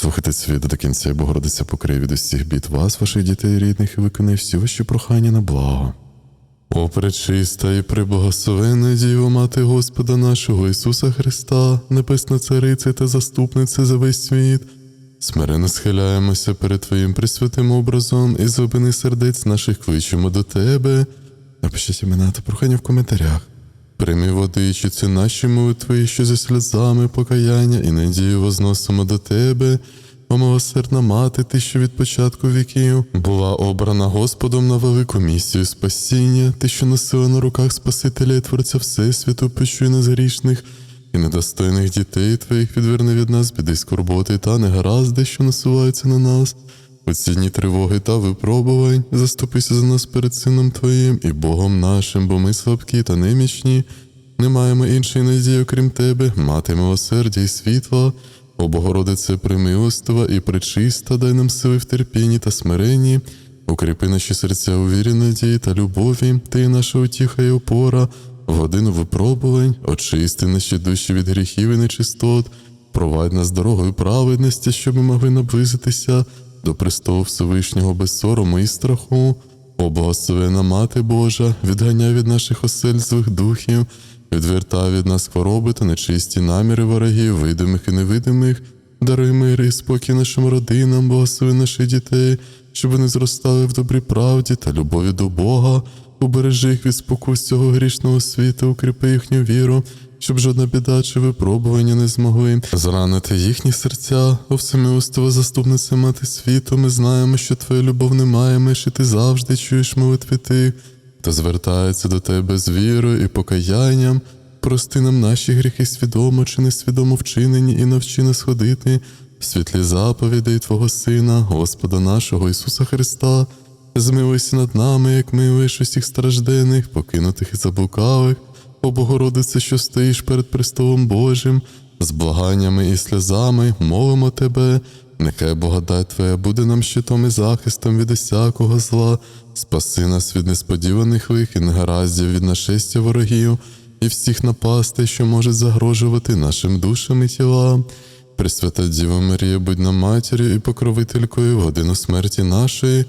Слухайте світ до кінця, і Богородиця покриє від усіх бід вас, ваших дітей рідних, і виконає всі ваші прохання на благо. О, пречиста і преблагословенна Діво, Мати Господа нашого Ісуса Христа, Небесна Цариця та заступниця за весь світ. Смиренно схиляємося перед Твоїм присвятим образом і з сердець наших кличемо до Тебе. Напишіть імена та прохання в коментарях. Прийми водичиці наші молитви, що зі сльозами покаяння і надію возносимо до Тебе. О, милосердна мати, ти, що від початку віків була обрана Господом на велику місію спасіння, ти, що носила на руках Спасителя і Творця Всесвіту, почуй нас грішних і недостойних дітей Твоїх відверни від нас біди скорботи та негаразди, що насуваються на нас. Ці дні тривоги та випробувань, заступися за нас перед Сином Твоїм і Богом нашим, бо ми слабкі та немічні. Не маємо іншої надії, окрім Тебе, мати милосердя і світла. О Богородице, примилостива і пречиста, дай нам сили в терпінні та смиренні, укріпи наші серця у вірі, надії та любові, ти наша утіха і опора, в годину випробувань, очисти наші душі від гріхів і нечистот, провадь нас дорогою праведності, щоб ми могли наблизитися до престолу Всевишнього без сорому і страху. О Мати Божа, відганяй від наших осель злих духів, відвертай від нас хвороби та нечисті наміри ворогів, видимих і невидимих, даруй мир і спокій нашим родинам, благослови наших дітей, щоб вони зростали в добрій правді та любові до Бога, убережи їх від спокус цього грішного світу, укріпи їхню віру, щоб жодна біда чи випробування не змогли зранити їхні серця, о всемилостива заступниця мати світу. Ми знаємо, що твоя любов не має меж, і ти завжди чуєш молитви тих, хто звертається до тебе з вірою і покаянням. Прости нам наші гріхи свідомо чи несвідомо вчинені, і навчи нас ходити світлі заповідей Твого Сина, Господа нашого Ісуса Христа. Змилуйся над нами, як милуєш усіх страждених, покинутих і заблукавих, о Богородице, що стоїш перед престолом Божим, з благаннями і сльозами молимо Тебе, нехай благодать Твоя буде нам щитом і захистом від усякого зла, спаси нас від несподіваних лих і негараздів від нашестя ворогів і всіх напастей, що можуть загрожувати нашим душам і тілам. Пресвята Діва Марія, будь нам матір'ю і покровителькою в годину смерті нашої.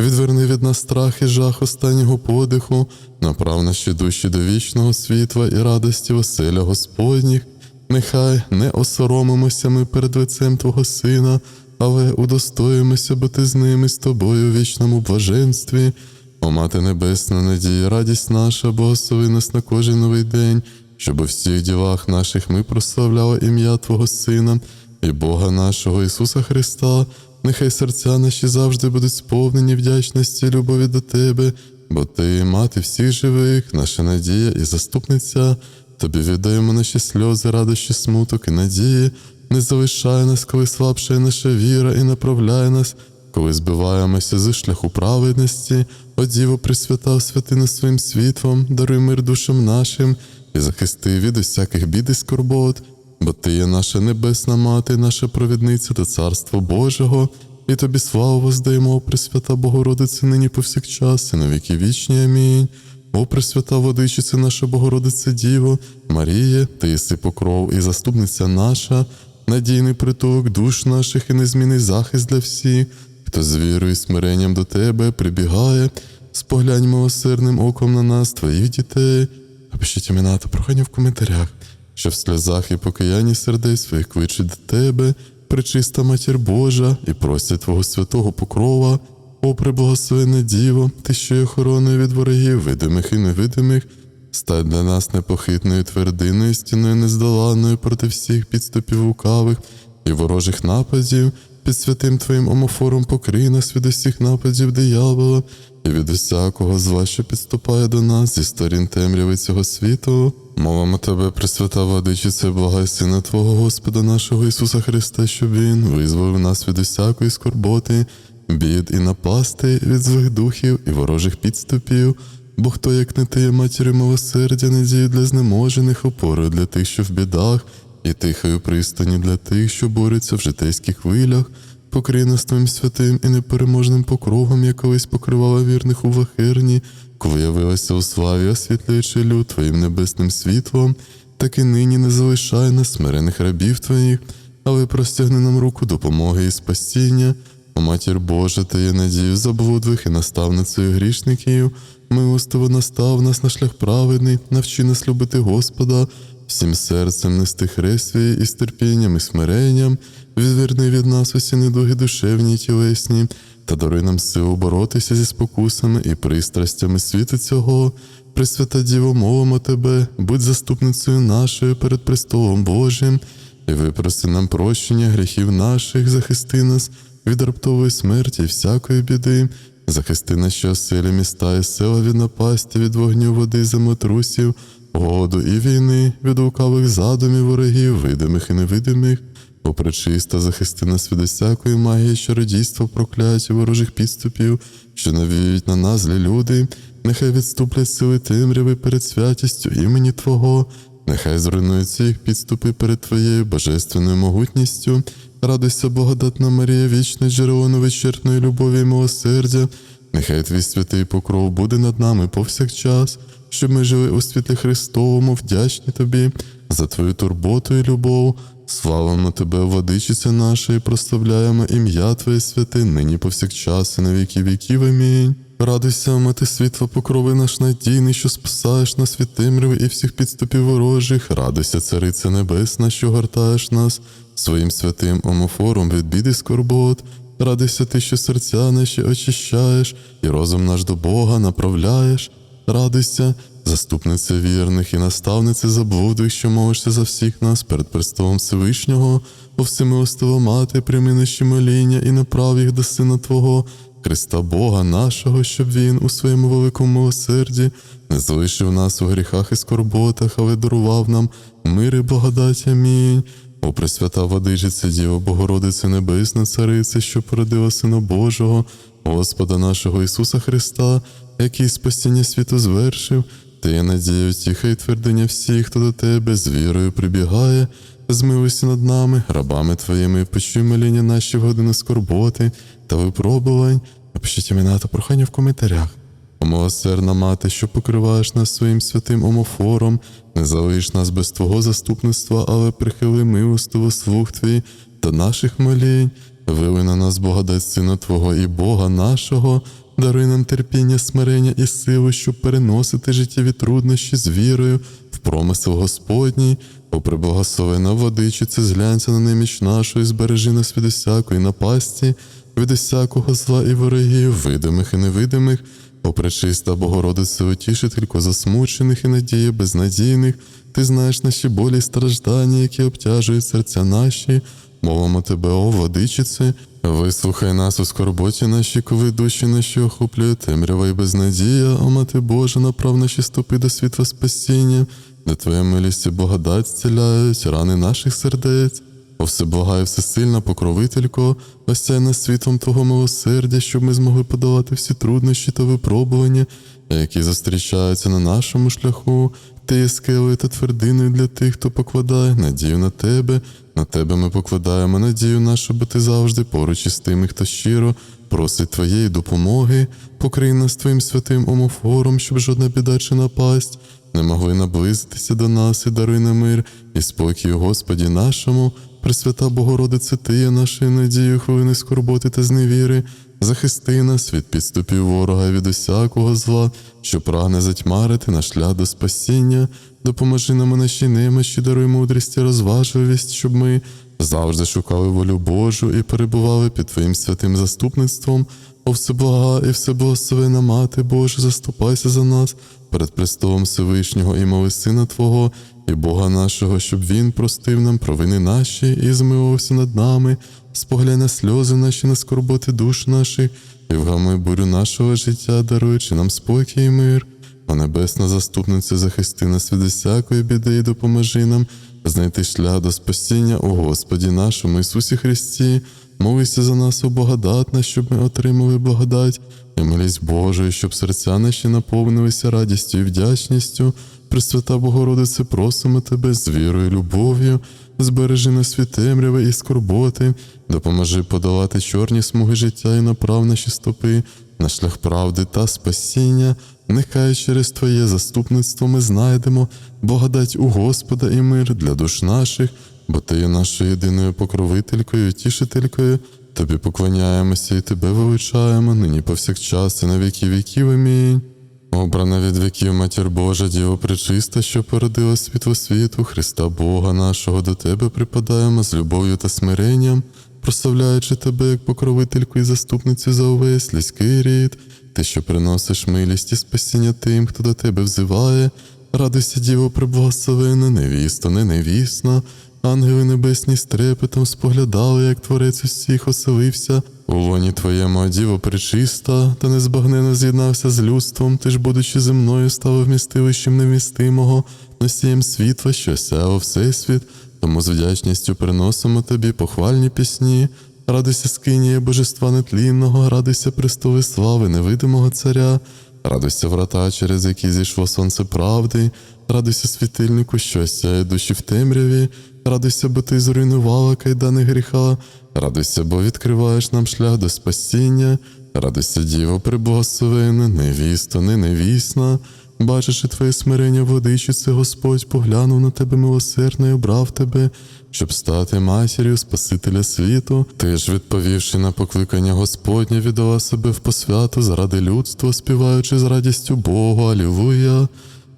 Відверни від нас страх і жах останнього подиху, направ наші душі до вічного світла і радості оселя Господніх. Нехай не осоромимося ми перед лицем Твого Сина, але удостоїмося бути з ними з тобою в вічному блаженстві. О Мати Небесна, надія, радість наша, благослови нас на кожен новий день, щоб у всіх ділах наших ми прославляли ім'я Твого Сина і Бога нашого Ісуса Христа. Нехай серця наші завжди будуть сповнені вдячності любові до Тебе, бо Ти, мати всіх живих, наша надія і заступниця. Тобі віддаємо наші сльози, радощі, смуток і надії. Не залишай нас, коли слабшає наша віра, і направляй нас, коли збиваємося зі шляху праведності. О Діво, присвята святи своїм світлом, даруй мир душам нашим і захисти від усяких бід і скорбот. Бо Ти є наша небесна мати, наша провідниця до Царства Божого, і тобі славу воздаємо, о Пресвята Богородице, нині повсякчас, і на віки вічні. Амінь. О Пресвята Водичице, наша Богородице Діво, Марія, ти єси покров і заступниця наша, надійний притулок душ наших і незмінний захист для всіх, хто з вірою і смиренням до тебе прибігає, споглянь милосердним оком на нас, твоїх дітей. Напишіть імена та прохання в коментарях що в сльозах і покаянні сердець своїх кличуть до тебе, пречиста матір Божа, і просять Твого святого покрова, о преблагословенне Діво, ти що є охороною від ворогів, видимих і невидимих, стань для нас непохитною твердиною, стіною нездоланною проти всіх підступів лукавих і ворожих нападів, під святим Твоїм омофором покрий нас від усіх нападів диявола і від усякого зла, що підступає до нас зі сторін темряви цього світу. Мовимо тебе, Пресвята Владичице, благай Сина Твого Господа нашого Ісуса Христа, щоб Він визволив нас від усякої скорботи, бід і напасти, від злих духів і ворожих підступів. Бо хто, як не ти, є матір'ю милосердя, надію для знеможених, опорою для тих, що в бідах, і тихою пристані для тих, що борються в житейських хвилях, покрий нас твоїм святим і непереможним покровом, як колись покривала вірних у вахирні, коли явилася у славі, освітлюючи люд Твоїм небесним світлом, так і нині не залишай нас, смирених рабів Твоїх, але простягни нам руку допомоги і спасіння. О матір Божа, ти є надію заблудлих і наставницею грішників. Милостиво настав нас на шлях праведний, навчи нас любити Господа, всім серцем нести хрест свій із терпінням і смиренням, відверни від нас усі недуги душевні й тілесні, та даруй нам силу боротися зі спокусами і пристрастями світу цього. Пресвята Діво, мовимо тебе, будь заступницею нашою перед престолом Божим, і випроси нам прощення гріхів наших, захисти нас від раптової смерті і всякої біди, захисти наші оселі міста і села від напасті, від вогню води, землетрусів, году і війни, від лукавих задумів ворогів, видимих і невидимих. О, пречиста, захисти нас від усякої магії, чародійства, прокляття, ворожих підступів, що навіють на нас злі люди, нехай відступлять сили темряви перед святістю імені Твого, нехай зруйнуються їх підступи перед Твоєю божественною могутністю. Радуйся, благодатна Марія, вічне джерело невичерпної любові і милосердя. Нехай твій святий покров буде над нами повсякчас, щоб ми жили у світлі Христовому, вдячні тобі за твою турботу і любов. Славимо тебе, владичиця наша, і прославляємо ім'я Твоє святе, нині повсякчас і на віки віків. Амінь. Радуйся, мати світла, покрови наш надійний, що спасаєш нас від темряви і всіх підступів ворожих. Радуйся, цариця небесна, що гортаєш нас своїм святим омофором від біди скорбот. Радуйся ти, що серця наші очищаєш, і розум наш до Бога направляєш. Радуйся, заступниця вірних і наставниця заблудих, що молишся за всіх нас перед престолом Всевишнього, о всемилостива мати, прийми наші моління і направ їх до Сина Твого, Христа Бога нашого, щоб Він у своєму великому милосерді не залишив нас у гріхах і скорботах, але дарував нам мир і благодать. Амінь. О Пресвята Владичиця Діва Богородице Небесна, Царице, що породила Сина Божого, Господа нашого Ісуса Христа, який спасіння світу звершив, ти є надія, тіха і твердиня всіх, хто до тебе з вірою прибігає, змилуйся над нами, рабами твоїми, почуй моління наші в години скорботи та випробувань. Напишіть імена та прохання в коментарях. О, милосердна мати, що покриваєш нас своїм святим омофором, не залиш нас без Твого заступництва, але прихили милостиво слух Твій до наших молінь, вили на нас благодать Сина Твого і Бога нашого, даруй нам терпіння, смирення і силу, щоб переносити життєві труднощі з вірою в промисел Господній, о приблагословена водичице, зглянься на неміч нашу і збережи нас від усякої напасті, від усякого зла і ворогів, видимих і невидимих. О пречиста Богородице, утішителько засмучених і надії безнадійних, ти знаєш наші болі й страждання, які обтяжують серця наші. Мовимо тебе, о владичице, вислухай нас у скорботі наші, коли душі наші охоплює темрява і безнадія, о мати Божа, направ наші стопи до світла спасіння, де твоя милість і благодать зціляють рани наших сердець. О всеблага всесильна покровителько, осяй нас світлом Твого милосердя, щоб ми змогли подолати всі труднощі та випробування, які зустрічаються на нашому шляху. Ти є скелею та твердиною для тих, хто покладає надію на тебе. На тебе ми покладаємо надію нашу, бо ти завжди поруч із тими, хто щиро просить твоєї допомоги, покрий нас твоїм святим омофором, щоб жодна біда чи напасть не могли наблизитися до нас і даруй на мир і спокій Господі нашому. Пресвята Богородице, Ти є нашою надією, хвилини скорботи та зневіри, захисти нас від підступів ворога від усякого зла, що прагне затьмарити наш шлях до спасіння, допоможи нам у нашій немощі, даруй мудрість і розважливість, щоб ми завжди шукали волю Божу і перебували під Твоїм святим заступництвом. О всеблага і всеблагословена Мати Божа, заступайся за нас перед престолом Всевишнього і моли Сина Твого і Бога нашого, щоб Він простив нам провини наші і змилувався над нами, споглянь на сльози наші, на скорботи душ наших, і вгами бурю нашого життя, даруючи нам спокій і мир. О небесна заступниця, захисти нас від усякої біди і допоможи нам знайти шлях до спасіння у Господі нашому Ісусі Христі. Молися за нас, о благодатна, щоб ми отримали благодать і милість Божою, щоб серця наші наповнилися радістю і вдячністю. Пресвята Богородице, просимо Тебе з вірою, і любов'ю, збережи нас від темряви і скорботи, допоможи подолати чорні смуги життя і направ наші стопи на шлях правди та спасіння. Нехай через Твоє заступництво ми знайдемо благодать у Господа і мир для душ наших, бо ти є нашою єдиною покровителькою, тішителькою. Тобі поклоняємося і тебе величаємо, нині повсякчас і на віки віків. Амінь. Обрана від віків матір Божа, Діво пречиста, що породила світло світу, Христа Бога нашого, до тебе припадаємо з любов'ю та смиренням, прославляючи тебе як покровительку і заступницю за увесь людський рід, ти, що приносиш милість і спасіння тим, хто до тебе взиває, радуйся, Діво, приблагословена, невісто, не невісна, ангели небесні з трепетом споглядали, як творець усіх оселився. У лоні твоєму, а діво пречиста, та незбагненно з'єднався з людством, ти ж, будучи земною, став вмістилищем невмістимого, носієм світла, що сяяв всесвіт, тому з вдячністю приносимо тобі похвальні пісні. Радуйся скиніє божества нетлінного, радуйся престоли слави невидимого царя, радуйся врата, через які зійшло сонце правди, радуйся світильнику, що сяє душі в темряві, радуйся, бо ти зруйнувала кайдани гріха, радуйся, бо відкриваєш нам шлях до спасіння, радуйся, Діво, приблагословена, невісто, не невісна. Бачачи твоє смирення водичице, Господь поглянув на тебе милосердно і обрав тебе, щоб стати матір'ю Спасителя світу. Ти ж, відповівши на покликання Господнє, віддала себе в посвяту заради людства, співаючи з радістю Богу, Алілуя.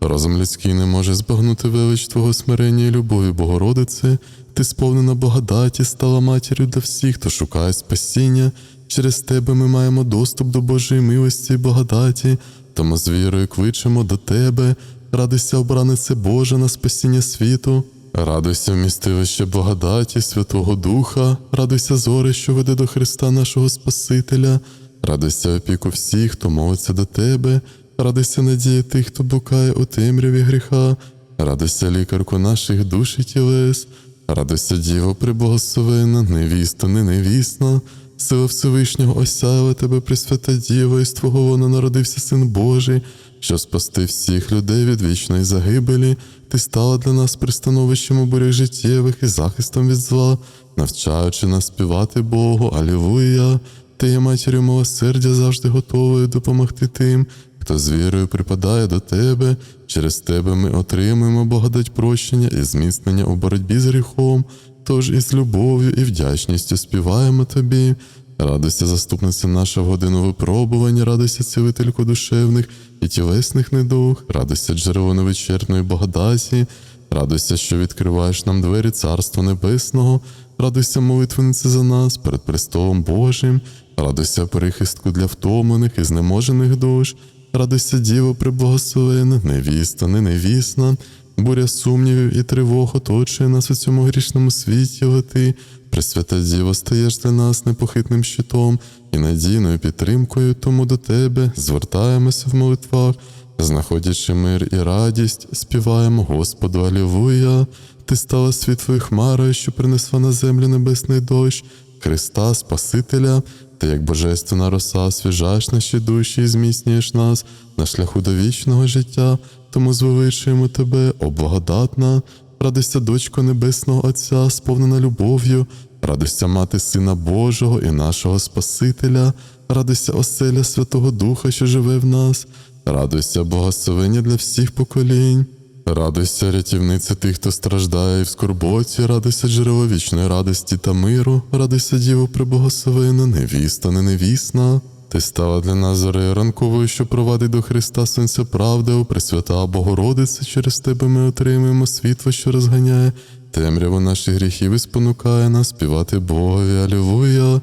Розум людський не може збагнути велич Твого смирення і любові, Богородице. Ти сповнена благодаті, стала матір'ю для всіх, хто шукає спасіння. Через тебе ми маємо доступ до Божої милості і благодаті, тому з вірою кличемо до тебе. Радуйся, обранице Божа на спасіння світу. Радуйся, вмістилище благодаті Святого Духа, радуйся зори, що веде до Христа нашого Спасителя, радуйся опіку всіх, хто молиться до тебе, радуйся надія тих, хто блукає у темряві гріха, радуйся лікарку наших душ і тілес, радуйся Діво приблагословена, невіста, не невісна, сила Всевишнього осяяла тебе, Пресвята Діва, і з Твого вона народився Син Божий, що спасти всіх людей від вічної загибелі, ти стала для нас пристановищем у бурях життєвих і захистом від зла, навчаючи нас співати Богу, Алілуя. Ти є матір'ю милосердя завжди готовою допомогти тим, хто з вірою припадає до тебе. Через тебе ми отримуємо благодать прощення і зміцнення у боротьбі з гріхом. Тож із любов'ю і вдячністю співаємо тобі. Радуйся, заступниця наша в годину випробування, радуйся, цілительку душевних і тілесних недуг, радуйся, джерело невичерпної благодаті, радуйся, що відкриваєш нам двері Царства Небесного, радуйся, молитвенице за нас перед престолом Божим, радуйся прихистку для втомлених і знеможених душ, радуйся, Діво, приблагословена, невіста, не невісна, буря сумнівів і тривог оточує нас у цьому грішному світі, але ти, Пресвята Діво, стаєш для нас непохитним щитом і надійною підтримкою, тому до тебе звертаємося в молитвах, знаходячи мир і радість, співаємо Господу Алілуя. Ти стала світлою хмарою, що принесла на землю небесний дощ, Христа Спасителя, ти як божественна роса освіжаєш наші душі і зміцнюєш нас на шляху до вічного життя, тому звеличуємо тебе, о благодатна, радуйся, дочко Небесного Отця, сповнена любов'ю, радуйся мати Сина Божого і нашого Спасителя, радуйся оселя Святого Духа, що живе в нас, радуйся, благословення для всіх поколінь. Радуйся, рятівниця тих, хто страждає і в скорботі, радуйся джерело вічної радості та миру, радуйся, Діво приблагословена, невіста, не невісна. Ти стала для нас зорею ранковою, що провадить до Христа Сонця правди, о Пресвята Богородице, через тебе ми отримуємо світло, що розганяє темряву наших гріхів і спонукає нас співати Богові, Алілуя.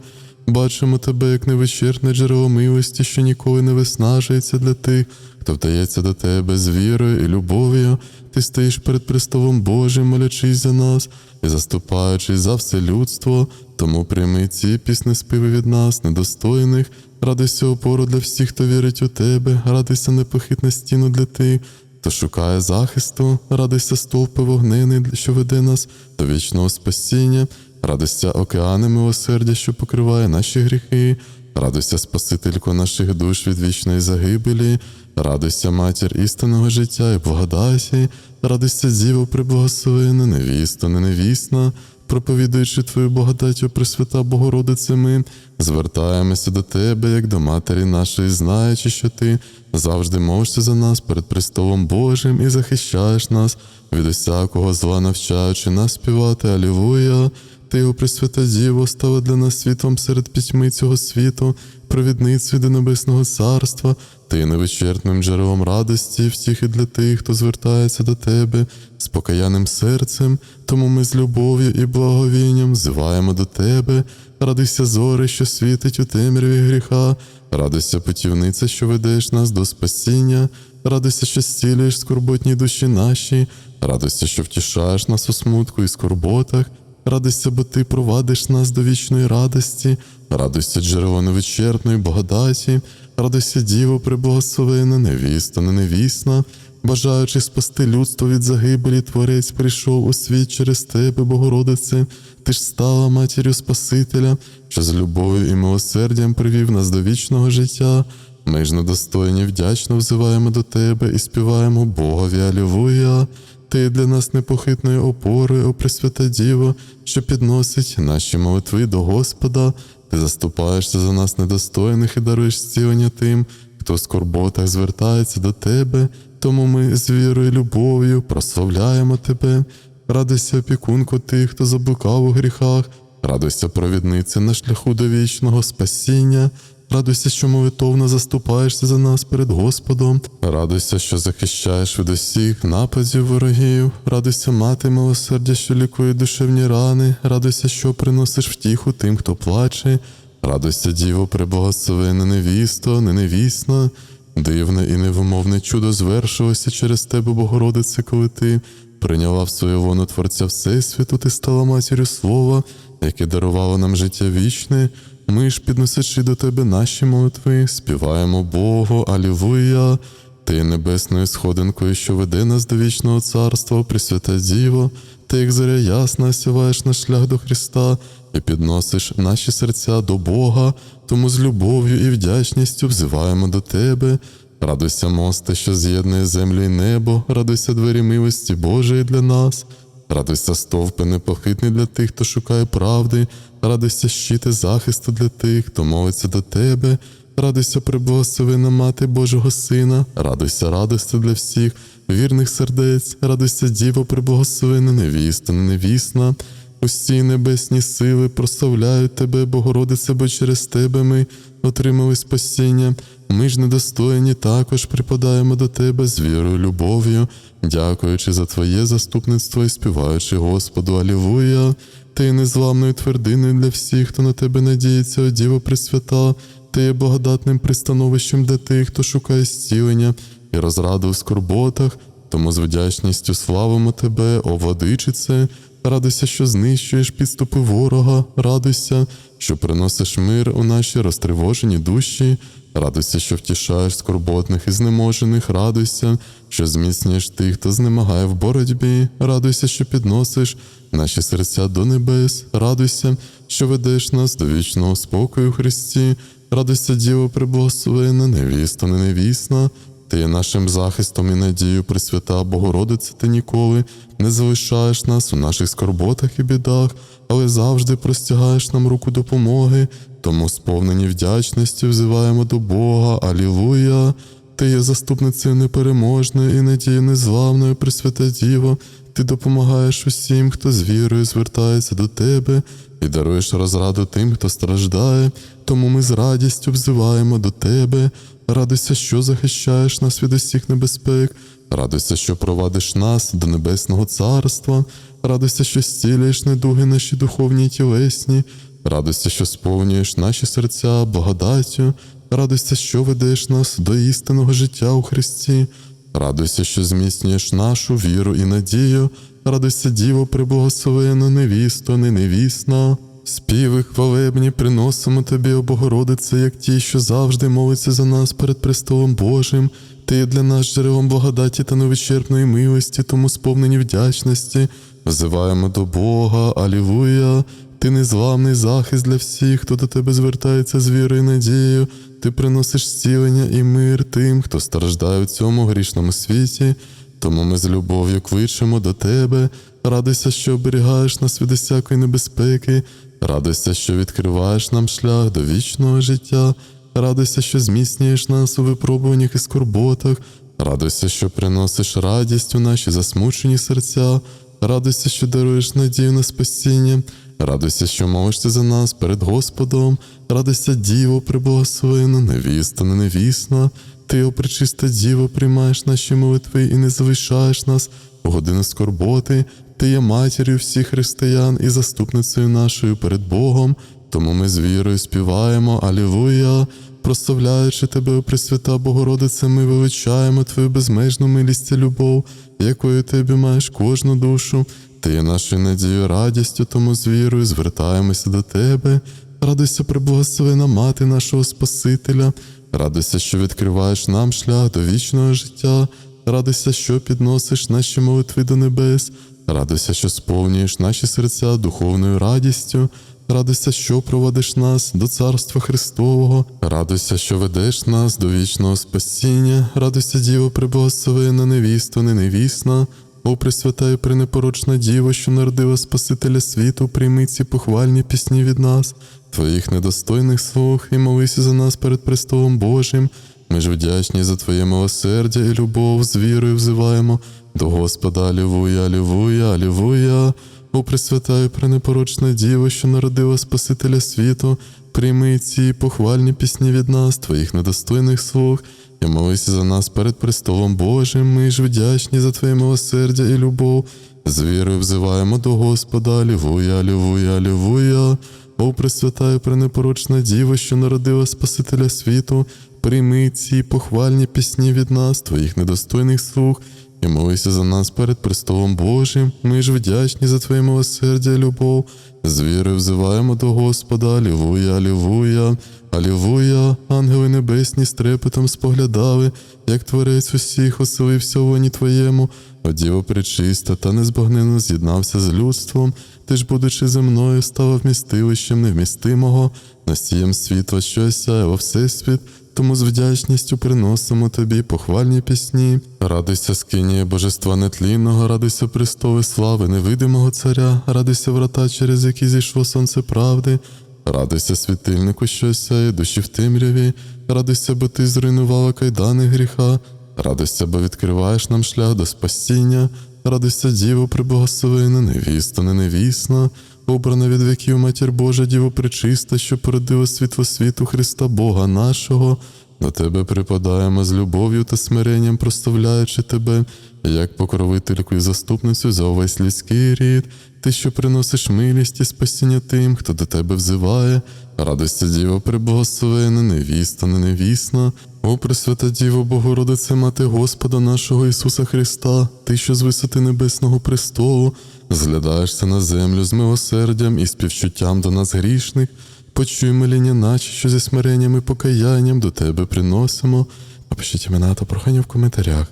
Бачимо тебе, як невичерпне джерело милості, що ніколи не виснажується для тих, хто вдається до тебе з вірою і любов'ю. Ти стоїш перед престолом Божим, молячись за нас і заступаючись за все людство, тому прийми ці пісні співи від нас, недостойних, радуйся опору для всіх, хто вірить у тебе, радуйся непохитна стіну для тих, хто шукає захисту, радуйся стовпи вогнений, що веде нас до вічного спасіння, радуйся океани милосердя, що покриває наші гріхи, радуйся Спасителько наших душ від вічної загибелі, радуйся матір істинного життя і благодаті, радуйся Діво приблагословена, невіста, не невісна, проповідуючи Твою благодаттю, Пресвята Богородице, ми звертаємося до Тебе, як до Матері нашої, знаючи, що Ти завжди молишся за нас перед Престолом Божим і захищаєш нас від усякого зла, навчаючи нас співати Алілуя. Ти, його Пресвята Діво, стала для нас світом серед пітьми цього світу, провідницею до Небесного Царства, ти невичерпним джерелом радості, втіхи для тих, хто звертається до тебе з покаянним серцем, тому ми з любов'ю і благовінням взиваємо до тебе, радуйся зори, що світить у темряві гріха, радуйся путівниця, що ведеш нас до спасіння, радуйся, що зцілюєш скорботні душі наші, радуйся, що втішаєш нас у смутку і скорботах. Радуйся, бо ти провадиш нас до вічної радості, радуйся, джерело невичерпної благодаті, радуйся, Діво, приблагословена, невіста, не невісна, бажаючи спасти людство від загибелі, Творець прийшов у світ через тебе, Богородице, ти ж стала матір'ю Спасителя, що з любов'ю і милосердям привів нас до вічного життя. Ми ж недостойні вдячно взиваємо до тебе і співаємо Богові Алілуя. Ти для нас непохитною опорою, о Пресвята Діво, що підносить наші молитви до Господа. Ти заступаєшся за нас недостойних і даруєш зцілення тим, хто в скорботах звертається до тебе. Тому ми з вірою і любов'ю прославляємо тебе. Радуйся, опікунку тих, хто заблукав у гріхах, радуйся, провідниці на шляху до вічного спасіння. Радуйся, що молитовно заступаєшся за нас перед Господом. Радуйся, що захищаєш від усіх нападів ворогів. Радуйся, мати милосердя, що лікує душевні рани. Радуйся, що приносиш втіху тим, хто плаче. Радуйся, Діво, преблагословена невісто, не невісна. Дивне і невимовне чудо звершилося через тебе, Богородице, коли ти прийняла в своє воно Творця Всесвіту, ти стала матір'ю Слова, яке дарувало нам життя вічне. Ми ж, підносячи до тебе наші молитви, співаємо Богу, Алілуя. Ти небесною сходинкою, що веде нас до вічного царства, Пресвята Діво, ти, як заря ясна, сіваєш наш шлях до Христа і підносиш наші серця до Бога, тому з любов'ю і вдячністю взиваємо до тебе. Радуйся, мосте, що з'єднує землю і небо, радуйся двері милості Божої для нас. Радуйся, стовпи непохитний для тих, хто шукає правди, радуйся, щити захисту для тих, хто молиться до тебе, радуйся, приблагословена мати Божого Сина, радуйся, радості для всіх, вірних сердець, радуйся, Діво, приблагословена, невіста, невісна. Усі небесні сили прославляють тебе, Богородице, бо через тебе ми отримали спасіння. Ми ж недостойні також припадаємо до тебе з вірою, любов'ю, дякуючи за Твоє заступництво і співаючи Господу, Алілуя. Ти є незламною твердиною для всіх, хто на тебе надіється, о Діво Пресвята, ти є благодатним пристановищем для тих, хто шукає зцілення і розраду в скорботах, тому з вдячністю славимо тебе, о владичице, радуйся, що знищуєш підступи ворога, радуйся, що приносиш мир у наші розтривожені душі. Радуйся, що втішаєш скорботних і знеможених, радуйся, що зміцнюєш тих, хто знемагає в боротьбі, радуйся, що підносиш наші серця до небес, радуйся, що ведеш нас до вічного спокою Христі, радуйся, Діво, приблагословена, невіста, не невісна. Ти є нашим захистом і надією, Пресвята Богородице, ти ніколи не залишаєш нас у наших скорботах і бідах, але завжди простягаєш нам руку допомоги, тому сповнені вдячності взиваємо до Бога, Алілуя. Ти є заступницею непереможною і надією незламною, Пресвята Діво. Ти допомагаєш усім, хто з вірою звертається до тебе, і даруєш розраду тим, хто страждає. Тому ми з радістю взиваємо до тебе. Радуйся, що захищаєш нас від усіх небезпек. Радуйся, що провадиш нас до небесного царства. Радуйся, що зцілюєш недуги наші духовні й тілесні. Радуйся, що сповнюєш наші серця благодаттю. Радуйся, що ведеш нас до істинного життя у Христі. Радуйся, що зміцнюєш нашу віру і надію. Радуйся, Діво, приблагословена, невісто, не невісна. Співи хвалебні приносимо тобі, Богородице, як ті, що завжди моляться за нас перед престолом Божим. Ти є для нас джерелом благодаті та невичерпної милості, тому сповнені вдячності. Взиваємо до Бога, Алілуя. Ти незламний захист для всіх, хто до тебе звертається з вірою і надією. Ти приносиш зцілення і мир тим, хто страждає у цьому грішному світі. Тому ми з любов'ю кличемо до тебе, радуйся, що оберігаєш нас від усякої небезпеки, радуйся, що відкриваєш нам шлях до вічного життя, радуйся, що зміцнюєш нас у випробуваннях і скорботах, радуйся, що приносиш радість у наші засмучені серця, радуйся, що даруєш надію на спасіння, радуйся, що молишся за нас перед Господом, радуйся, Діво, приблагословена, невіста, не невісна. Ти, о пречиста Діво, приймаєш наші молитви і не залишаєш нас у годину скорботи. Ти є матір'ю всіх християн і заступницею нашою перед Богом. Тому ми з вірою співаємо Алілуя, прославляючи тебе, Пресвята Богородице, ми величаємо Твою безмежну милість і любов, якою ти обіймаєш кожну душу. Ти є нашою надією, радістю, тому з вірою звертаємося до тебе. Радуйся, приблагословена мати нашого Спасителя. Радуйся, що відкриваєш нам шлях до вічного життя. Радуйся, що підносиш наші молитви до небес. Радуйся, що сповнюєш наші серця духовною радістю. Радуйся, що проводиш нас до Царства Христового. Радуйся, що ведеш нас до вічного спасіння. Радуйся, Діво, приблагословена, невісто, не невісна. О, Пресвята і пренепорочна Діво, що народила Спасителя світу, прийми ці похвальні пісні від нас, твоїх недостойних слуг, і молися за нас перед престолом Божим. Ми ж вдячні за Твоє милосердя і любов, з вірою взиваємо до Господа, Алілуя, Алілуя, Алілуя. О, Пресвята і пренепорочна Діво, що народила Спасителя світу, прийми ці похвальні пісні від нас, Твоїх недостойних слуг, і молися за нас перед престолом Божим. Ми ж вдячні за Твоє милосердя і любов. З вірою взиваємо до Господа, Алілуя, Алілуя, Алілуя. О, Пресвята і пренепорочна Діво, що народила Спасителя світу, прийми ці похвальні пісні від нас, Твоїх недостойних слуг, і молися за нас перед престолом Божим. Ми ж вдячні за Твоє милосердя любов. З вірою взиваємо до Господа, Алілуя, Алілуя, Алілуя, ангели небесні з трепетом споглядали, як творець усіх оселився в воні Твоєму, О, Діво пречиста та незбагненно з'єднався з людством. Ти ж, будучи земною, став вмістилищем невмістимого, носієм світла, що осяяло всесвіт, тому з вдячністю приносимо тобі похвальні пісні. Радуйся, скиніє божества нетлінного, радуйся престоли слави невидимого царя, радуйся врата, через які зійшло сонце правди. Радуйся, світильнику, що осяє душі в темряві, радуйся, бо ти зруйнувала кайдани гріха, радуйся, бо відкриваєш нам шлях до спасіння, радуйся, Діво, приблагословена, невіста, не невісна, обрана від віків матір Божа, Діво пречиста, що породила світло світу Христа Бога нашого. До тебе припадаємо з любов'ю та смиренням, проставляючи тебе, як покровительку і заступницю за увесь людський рід, ти, що приносиш милість і спасіння тим, хто до тебе взиває. Радуйся, Діво, приблагословена, невіста, не невісна. О, Пресвята Діво, Богородице, Мати Господа нашого Ісуса Христа, Ти, що з висоти небесного престолу, зглядаєшся на землю з милосердям і співчуттям до нас грішних, почуй моління наче, що зі смиренням і покаянням до Тебе приносимо. Напишіть імена та прохання в коментарях.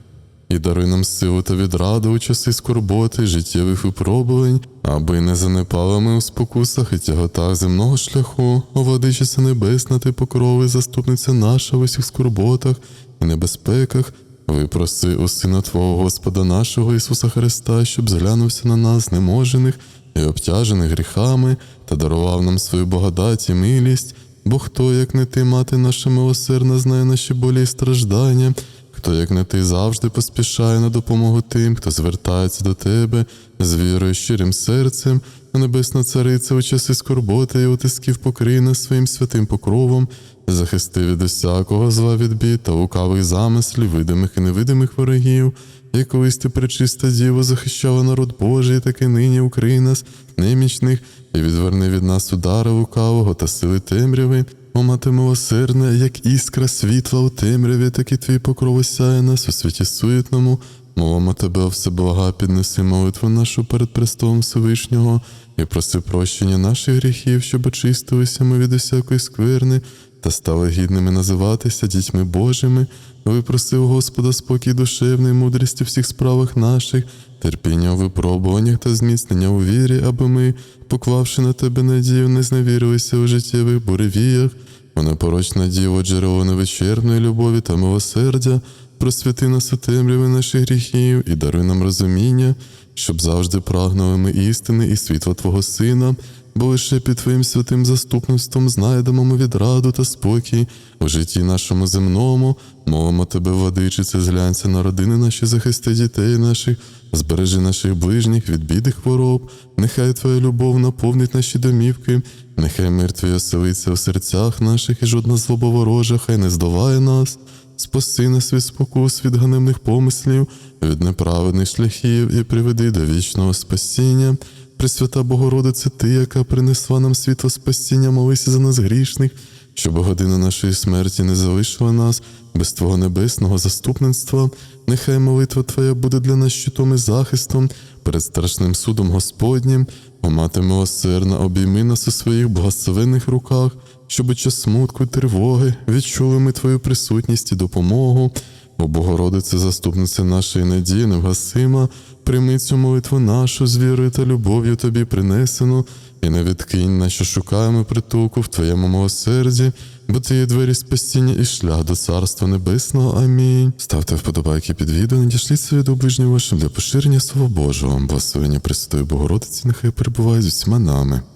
І даруй нам силу та відраду у часи скорботи, життєвих випробувань, аби не занепали ми у спокусах і тяготах земного шляху, о небесна, ти покрови, заступниця наша в усіх скорботах і небезпеках. Випроси у Сина Твого Господа нашого Ісуса Христа, щоб зглянувся на нас, знеможених і обтяжених гріхами, та дарував нам свою благодать і милість, бо хто, як не ти, мати наша милосердна, знає наші болі і страждання. Хто, як не ти, завжди поспішає на допомогу тим, хто звертається до тебе з вірою, щирим серцем, а небесна цариця у часи скорботи і утисків покрий своїм святим покровом, захисти від усякого зла відбі та лукавих замислів, видимих і невидимих ворогів, як колись ти пречиста діво захищала народ Божий, так і нині укрий нас, немічних, і відверни від нас удари лукавого та сили темряви. О, мати милосердна, як іскра світла у темряві, так і твій покров осяє нас у світі суетному. Молимо тебе, все блага, піднеси молитву нашу перед престолом Всевишнього і проси прощення наших гріхів, щоб очистилися ми від усякої скверни та стали гідними називатися дітьми Божими. Випроси у Господа спокій душевний, мудрість у всіх справах наших, терпіння у випробуваннях та зміцнення у вірі, аби ми, поклавши на тебе надію, не зневірилися у життєвих буревіях. О непорочна діво, джерело невичерпної любові та милосердя, просвяти нас у темряви наших гріхів і даруй нам розуміння, щоб завжди прагнули ми істини і світла Твого Сина, бо лише під Твоїм святим заступництвом знайдемо ми відраду та спокій у житті нашому земному. Молимо тебе, владичице, зглянься на родини наші, захисти дітей наших, збережи наших ближніх від бід хвороб. Нехай Твоя любов наповнить наші домівки, нехай мир Твій оселиться в серцях наших, і жодна злоба ворожа, хай не здолає нас. Спаси нас від спокус, від ганебних помислів, від неправедних шляхів і приведи до вічного спасіння. Пресвята Богородице, Ти, яка принесла нам світло спасіння, молися за нас грішних, щоб година нашої смерті не залишила нас без Твого небесного заступництва. Нехай молитва Твоя буде для нас щитом і захистом перед страшним судом Господнім. О мати милосердна, обійми нас у своїх благословенних руках, щоб у час смутку й тривоги відчули ми Твою присутність і допомогу. О Богородице, заступниця нашої надії, невгасима, прийми цю молитву нашу з вірою та любов'ю Тобі принесену, і не відкинь наче шукаємо притулку в Твоєму милосерді, бо Ти є двері спасіння і шлях до Царства Небесного. Амінь. Ставте вподобайки під відео, надішліться до ближнього вашим для поширення Слова Божого. Благословення Пресвятої Богородиці, нехай перебуває з усіма нами.